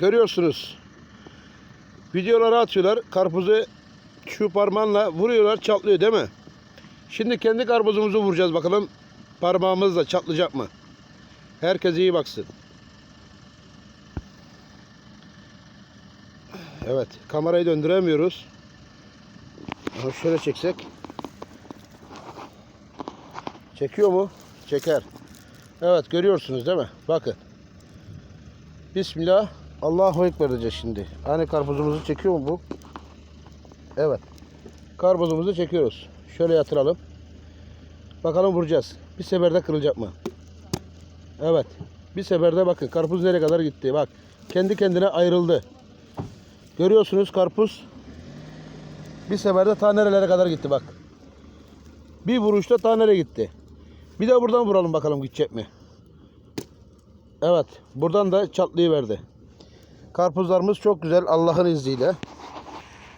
görüyorsunuz. Videoları atıyorlar. Karpuzu şu parmağınla vuruyorlar çatlıyor değil mi? Şimdi kendi karpuzumuzu vuracağız bakalım. Parmağımızla çatlayacak mı? Herkes iyi baksın. Evet. Kamerayı döndüremiyoruz. Ama şöyle çeksek. Çekiyor mu? Çeker. Evet görüyorsunuz değil mi? Bakın. Bismillah. Allahu Ekber diyeceğiz şimdi. Hani karpuzumuzu çekiyor mu bu? Evet. Karpuzumuzu çekiyoruz. Şöyle yatıralım. Bakalım vuracağız. Bir seferde kırılacak mı? Evet. Bir seferde bakın karpuz nereye kadar gitti. Bak. Kendi kendine ayrıldı. Görüyorsunuz karpuz. Bir seferde ta nerelere kadar gitti bak. Bir vuruşta ta nereye gitti. Bir de buradan vuralım bakalım gidecek mi? Evet. Buradan da çatlayıverdi. Karpuzlarımız çok güzel Allah'ın izniyle.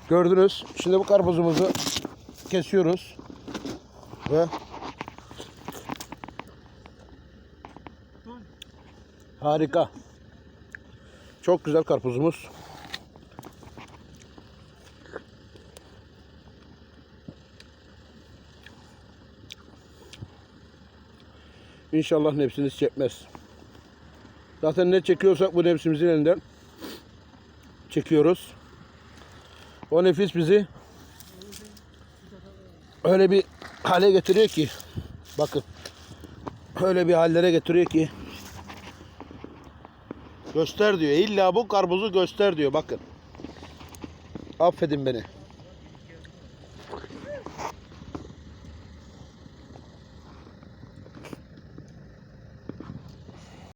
Gördünüz. Şimdi bu karpuzumuzu kesiyoruz. Ve harika. Çok güzel karpuzumuz. İnşallah nefsiniz çekmez. Zaten ne çekiyorsak bu nefsimizin elinden çekiyoruz. O nefis bizi öyle bir hale getiriyor ki bakın öyle bir hallere getiriyor ki göster diyor. İlla bu karpuzu göster diyor bakın. Affedin beni.